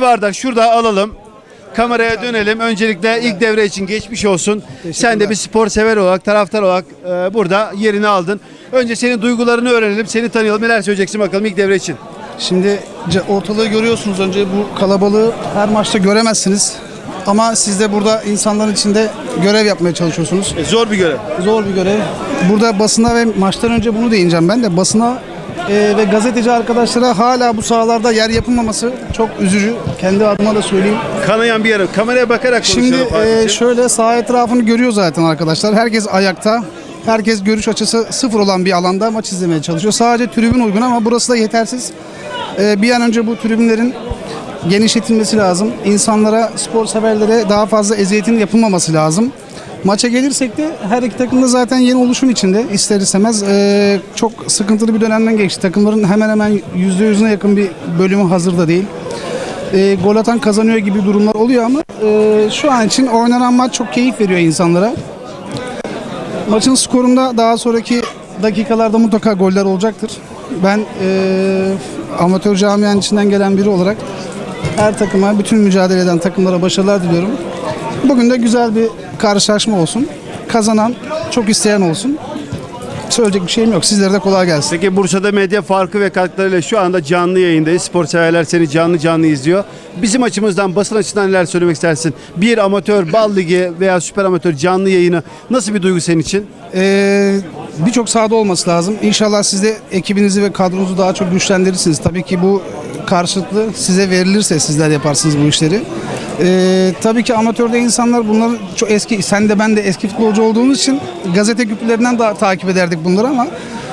Vardar şurada alalım. Kameraya dönelim. Öncelikle ilk devre için geçmiş olsun. Sen de bir spor sever olarak, taraftar olarak e, burada yerini aldın. Önce senin duygularını öğrenelim, seni tanıyalım. Neler söyleyeceksin bakalım ilk devre için. Şimdi ce- ortalığı görüyorsunuz önce bu kalabalığı her maçta göremezsiniz. Ama siz de burada insanların içinde görev yapmaya çalışıyorsunuz. E, zor bir görev. Zor bir görev. Burada basına ve maçtan önce bunu değineceğim ben de. Basına e, ve gazeteci arkadaşlara hala bu sahalarda yer yapılmaması çok üzücü. Kendi adıma da söyleyeyim. Kanayan bir yarım. Kameraya bakarak Şimdi e, şöyle saha etrafını görüyor zaten arkadaşlar. Herkes ayakta. Herkes görüş açısı sıfır olan bir alanda maç izlemeye çalışıyor. Sadece tribün uygun ama burası da yetersiz. E, bir an önce bu tribünlerin genişletilmesi lazım. İnsanlara, spor severlere daha fazla eziyetin yapılmaması lazım. Maça gelirsek de her iki takım da zaten yeni oluşum içinde ister istemez e, çok sıkıntılı bir dönemden geçti. Takımların hemen hemen %100'üne yakın bir bölümü hazır da değil e, gol atan kazanıyor gibi durumlar oluyor ama e, şu an için oynanan maç çok keyif veriyor insanlara. Maçın skorunda daha sonraki dakikalarda mutlaka goller olacaktır. Ben e, amatör camianın içinden gelen biri olarak her takıma, bütün mücadele eden takımlara başarılar diliyorum. Bugün de güzel bir karşılaşma olsun. Kazanan, çok isteyen olsun. Söyleyecek bir şeyim yok. Sizlere de kolay gelsin. Peki Bursa'da medya farkı ve katkılarıyla şu anda canlı yayındayız. Spor severler seni canlı canlı izliyor. Bizim açımızdan, basın açısından neler söylemek istersin? Bir amatör, bal ligi veya süper amatör canlı yayını nasıl bir duygu senin için? Ee, Birçok sahada olması lazım. İnşallah siz de ekibinizi ve kadronuzu daha çok güçlendirirsiniz. Tabii ki bu karşılıklı size verilirse sizler yaparsınız bu işleri. Ee, tabii ki amatörde insanlar bunları çok eski, sen de ben de eski futbolcu olduğumuz için gazete küplerinden daha takip ederdik bunları ama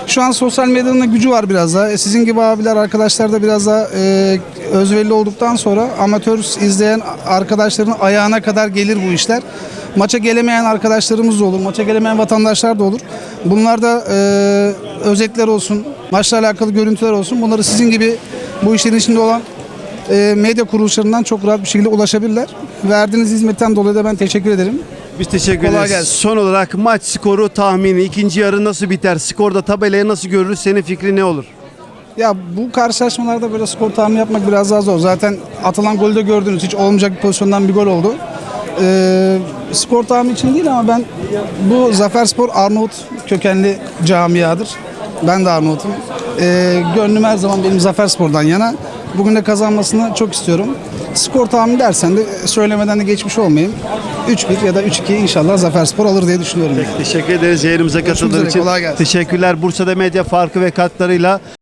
şu an sosyal medyanın gücü var biraz daha. E, Sizin gibi abiler, arkadaşlar da biraz daha e, özverili olduktan sonra amatör izleyen arkadaşların ayağına kadar gelir bu işler. Maça gelemeyen arkadaşlarımız da olur, maça gelemeyen vatandaşlar da olur. Bunlar da e, özetler olsun, maçla alakalı görüntüler olsun. Bunları sizin gibi bu işlerin içinde olan e, medya kuruluşlarından çok rahat bir şekilde ulaşabilirler. Verdiğiniz hizmetten dolayı da ben teşekkür ederim. Biz teşekkür Kolay ederiz. gelsin. Son olarak maç skoru tahmini, ikinci yarı nasıl biter? Skorda tabelaya nasıl görürüz? Senin fikrin ne olur? Ya bu karşılaşmalarda böyle skor tahmini yapmak biraz daha zor. Zaten atılan golü de gördünüz. Hiç olmayacak bir pozisyondan bir gol oldu. Ee, skor tahmini için değil ama ben bu Zaferspor Arnavut kökenli camiadır. Ben de Arnavut'um. Ee, gönlüm her zaman benim Zaferspor'dan yana. Bugün de kazanmasını çok istiyorum. Skor tahmini dersen de söylemeden de geçmiş olmayayım. 3-1 ya da 3-2 inşallah Zaferspor alır diye düşünüyorum. Teşekkür ederiz yayınımıza katıldığın üzere, için. kolay gelsin. Teşekkürler Bursa'da medya farkı ve katkılarıyla